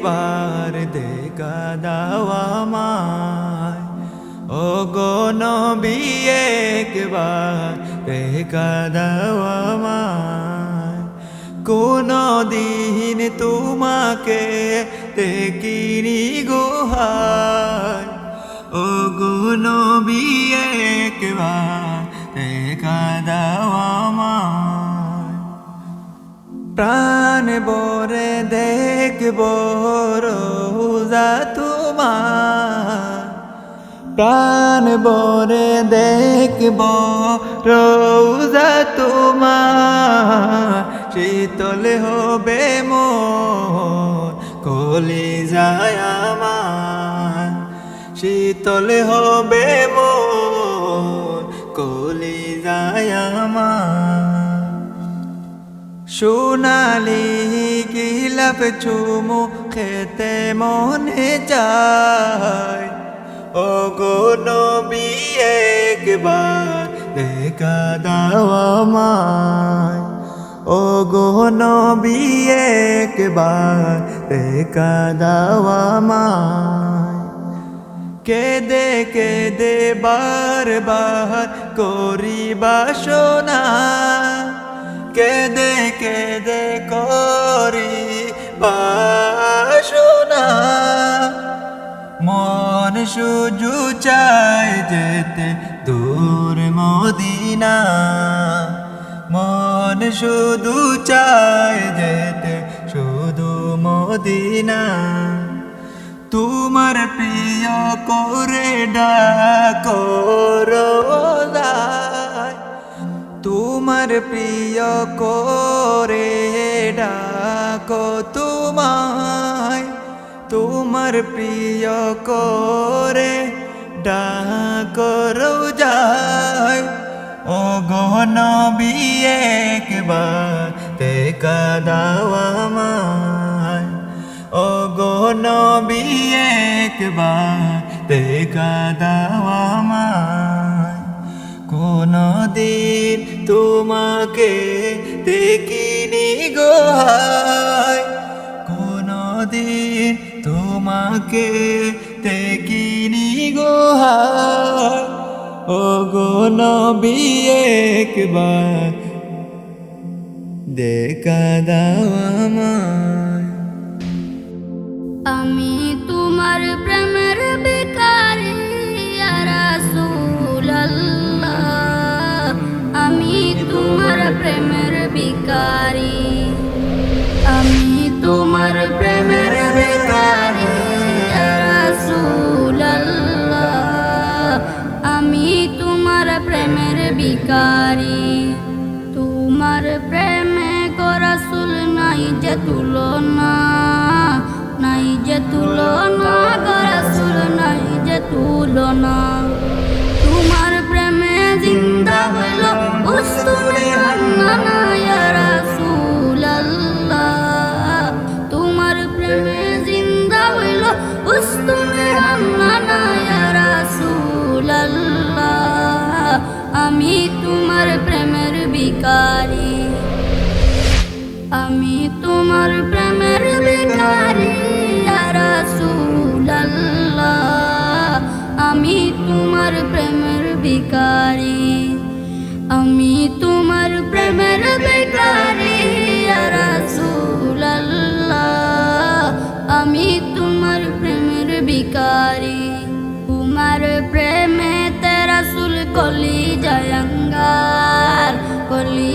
একবার দেখা দাওয়া মায় ও গো নবী, একবার দেখা দাওয়া মায় কোন দিন তোমাকে দেখিনি গোহায় ও গো নবী, একবার দেখা দাওয়া মায় প্রাণ বরে দেখব রোজা তোমার। প্রাণ বরে দেখব রোজা তোমার। শীতল হবে মোর কলি যায় আমার। শীতল হবে মোর কলি যায় আমার। সোনালি গিলাপ চুমু খেতে মনে চায়। ও গো নবী, একবার দেখা দাওয়া মায় ও গো নবী, একবার দেখা দাওয়া মায় কেদে কেদে বারবার করি বাসনা কেদে কেদে করি বাসনা মন সুজু চাই যেতে দূর মদিনা। মন শুধু চাই যেতে শুধু মদিনা। তোমার প্রিয় করে ডাকো তোমার প্রিয় করে ডাকো তোমায় তোমার প্রিয় করে ডাকো রোজায়। ও গহন বিয়ে একবার দেখা দাওয়া মায় ও গো নবী, একবার দেখা দাওয়া মায় কোন দিন তোমাকে দেখিনি গোহায় দিন তোমাকে দেখিনি গোহার ও গো নবী একবার দেখা দাও মায় আমি তোমার প্রেমের বিকারি, তোমার প্রেমে গরাসুল নাই যে তুলনা, নাই যে তুলনা গরাসুল নাই যে তুলনা। তোমার প্রেমে জিন্দা হইল প্রেমের আমি তোমার প্রেমের বিকারি আমি তোমার প্রেমের বিকারি তোমার প্রেমে তেরা সুল কলি জয়ঙ্গার কলি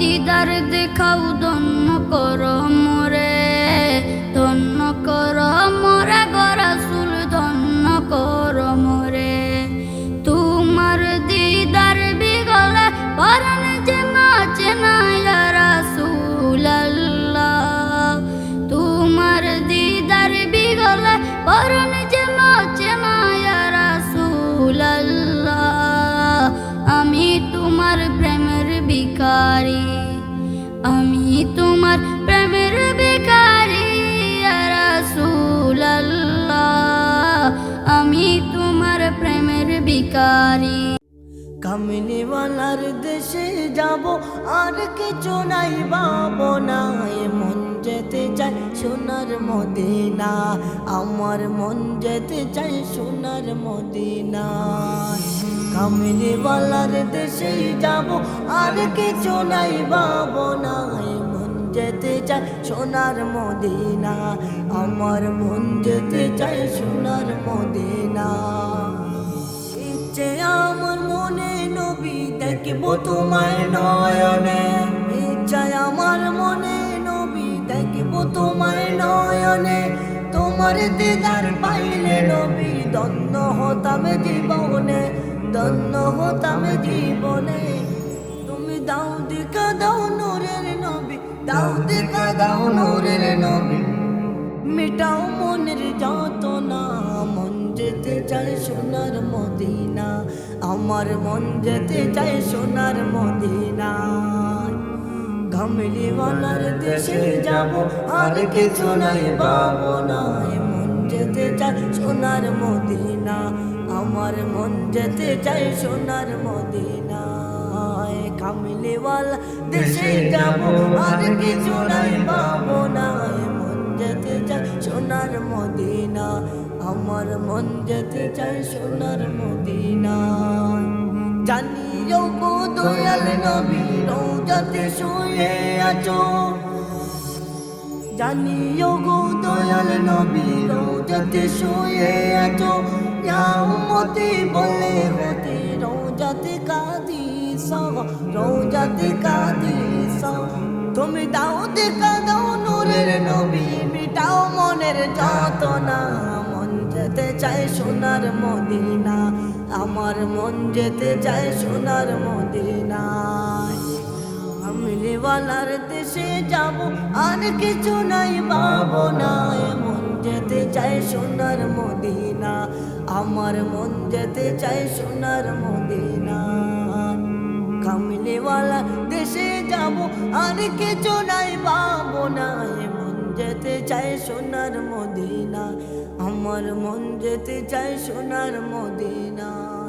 Didar de caudon কামিনীওয়ালার দেশে যাব। আর কিছু নাই বাবো না মন যেতে চাই সোনার মদিনা। আমার মন যেতে চাই সোনার মদিনা। কামিনীওয়ালার দেশে যাব। আর কিছু নাই বাবো না মন যেতে চাই সোনার মদিনা। আমার মন যেতে চাই সোনার মদিনা। ইচ্ছে আমার মনে দেখব তোমায় নয়নে, ইচ্ছায় আমার মনে নবী। দেখব তোমায় নয়নে, তোমার দিদার পাইলে নবী। দন্ন হতাম জীবনে দন্ন হতাম জীবনে। তুমি দাও দেখা, দাও নূরের নবী, দাও দেখা, দাও নূরের নবী। মিটাও মনের যত না মন যেতে চায় সোনার মদিনা। আমার মন যেতে চাই সোনার মদিনা কামলিওয়ালার দেশে যাব, আর কিছু নাই পাবো না। মন যেতে চায় সোনার মদিনা, আমার মন যেতে চাই সোনার মদিনা কামলিওয়ালা দেশে যাব, আর কিছু নাই পাবো না। মন যেতে চায় সোনার মদিনা আমার মন যেতে চায় সোনার মদিনা। জানিও গো দয়াল নবী, রোজাতে শুয়ে আছো। জানিও গো দয়াল নবী, রোজাতে শুয়ে আছো। মতে বলে হতে, রোজাতে কাঁদি সব রোজাতে কাঁদি সব তুমি দাও দেখা দাও নূরের নবী, মিটাও মনের যত না যেতে চায় সোনার মদিনা, আমার মন যেতে চায় সোনার মদিনা। আমলিওয়ালার দেশে যাব, আর কিছু নাই পাবো না মন যেতে চায় সোনার মদিনা, আমার মন যেতে চায় সোনার মদিনা। কামলিওয়ালা দেশে যাব, আর কিছু নাই পাবো না মন যেতে চায় সোনার মদিনা। আমার মন যেতে চায় সোনার মদিনা।